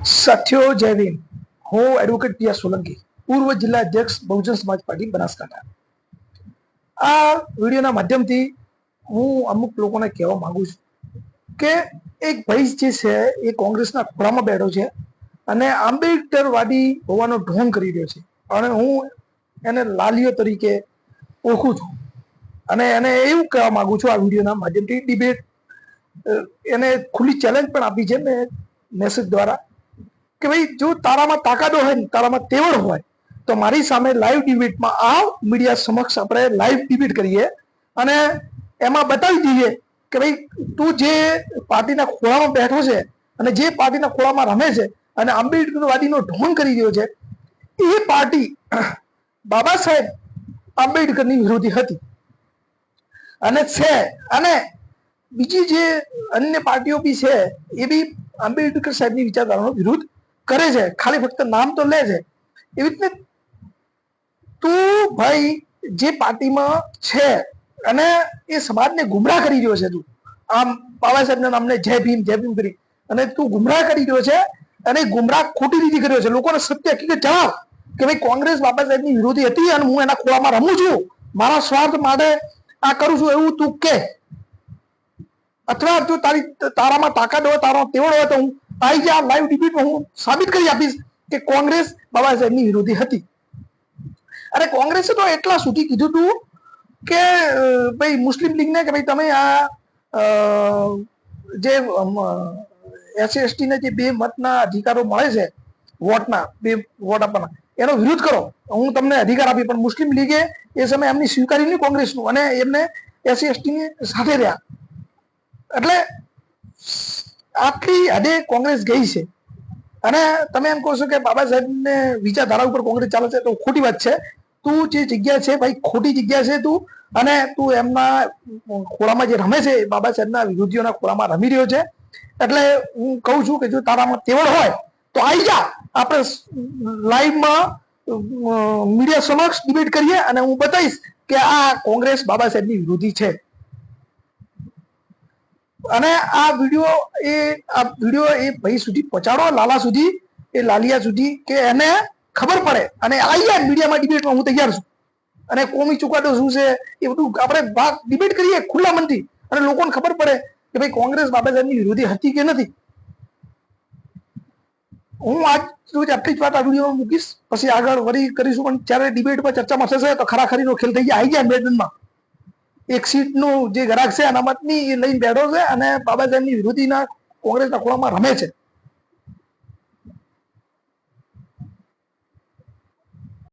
સાથીઓ જય હું એડવોકેટ પિયા સોલંકી પૂર્વ જિલ્લા અધ્યક્ષ બહુજન સમાજ પાર્ટી બનાસકાંઠા આ વિડીયોના માધ્યમથી હું અમુક લોકોને કહેવા માંગુ છું કે એક ભાઈ જે છે એ કોંગ્રેસના ખોળામાં બેઠો છે અને આંબેડકરવાદી હોવાનો ઢોંગ કરી રહ્યો છે અને હું એને લાલીઓ તરીકે ઓળખું છું અને એને એવું કહેવા માંગુ છું આ વિડીયોના માધ્યમથી ડિબેટ એને ખુલ્લી ચેલેન્જ પણ આપી છે મેં મેસેજ દ્વારા કે ભાઈ જો તારામાં તાકાતો હોય ને, તારામાં તેવડ હોય, તો મારી સામે લાઈવ ડિબેટમાં આવ મીડિયા સમક્ષ આપણે લાઈવ ડિબેટ કરીએ. અને એમાં બતાવી દઈએ કે ભાઈ તું જે પાર્ટીના ખોળામાં બેઠો છે અને જે પાર્ટીના ખોળામાં રમે છે અને આંબેડકરવાદીનો ઢોંગ કરી રહ્યો છે, એ પાર્ટી બાબા સાહેબ આંબેડકરની વિરોધી હતી. અને છે, અને બીજી જે અન્ય પાર્ટીઓ બી છે, એ બી આંબેડકર સાહેબની વિચારધારાનો વિરોધ કરે છે, ખાલી ફક્ત નામ તો લે છે. એવી રીતે તું ભાઈ જે પાર્ટીમાં છે અને એ સમાજને ગુમરાહ કરી રહ્યો છે તું. આમ બાબા સાહેબના નામને જય ભીમ જય ભીમ કરી. અને તું ગુમરાહ કરી રહ્યો છે અને ગુમરાહ ખોટી રીતે કર્યો છે. લોકોને સત્ય હકીકત જણાવ કે ભાઈ કોંગ્રેસ બાબા સાહેબની વિરોધી હતી અને હું એના ખોળામાં રમું છું. મારા સ્વાર્થ માટે આ કરું છું એવું તું કે. અથવા જો તારી તારામાં તાકાત હોય તારો તેવડ હોય તો હું આવી આ લાઈવ ડિબેટમાં હું સાબિત કરી આપીશ કે કોંગ્રેસ બાબા સાહેબની વિરોધી હતી. અને કોંગ્રેસે તો એટલા સુધી કીધું હતું કે ભાઈ મુસ્લિમ લીગને કે ભાઈ તમે આ જે એસસી એસટીને જે બે મતના અધિકારો મળે છે વોટના, બે વોટ આપવાના, એનો વિરોધ કરો. હું તમને અધિકાર આપી પણ મુસ્લિમ લીગે એ સમયે એમની સ્વીકારી નહીં કોંગ્રેસનું, અને એમને એસસી એસટીની સાથે રહ્યા. એટલે આટલી હદે કોંગ્રેસ ગઈ છે. અને તમે એમ કહો છો કે બાબા સાહેબને વિચારધારા ઉપર કોંગ્રેસ ચાલે છે, તો ખોટી વાત છે. તું જે જગ્યા છે ભાઈ, ખોટી જગ્યા છે તું. અને તું એમના ખોળામાં જે રમે છે, બાબા સાહેબના વિરોધીઓના ખોળામાં રમી રહ્યો છે. એટલે હું કહું છું કે જો તારામાં તેવડ હોય, તો આવી જા. આપણે લાઈવમાં મીડિયા સમક્ષ ડિબેટ કરીએ અને હું બતાવીશ કે આ કોંગ્રેસ બાબા સાહેબની વિરોધી છે. અને આ વીડિયો એ, આ વીડિયો એ ભાઈ સુધી પહોંચાડો, લાલા સુધી, એ લાલિયા સુધી, કે એને ખબર પડે. અને જાય મીડિયામાં ડિબેટમાં, હું તૈયાર છું. અને કોમી ચુકાદો શું છે, એ બધું આપણે ભાગ ડિબેટ કરીએ ખુલ્લા મનથી. અને લોકોને ખબર પડે કે ભાઈ કોંગ્રેસ બાબા સાહેબની વિરોધી હતી કે નથી. હું આજ રોજ આટલી જ વાત આ વિડીયોમાં મૂકીશ. પછી આગળ વળી કરીશું, પણ જ્યારે ડિબેટમાં ચર્ચામાં થશે, તો ખરાખરીનો ખેલ થઈ ગયા આવી જાય મેદાનમાં એક સીટનું જે ગ્રાહક છે, અનામતની એ લઈને બેઠો છે અને બાબા સાહેબની વિરોધીના કોંગ્રેસના ખોળામાં રમે છે.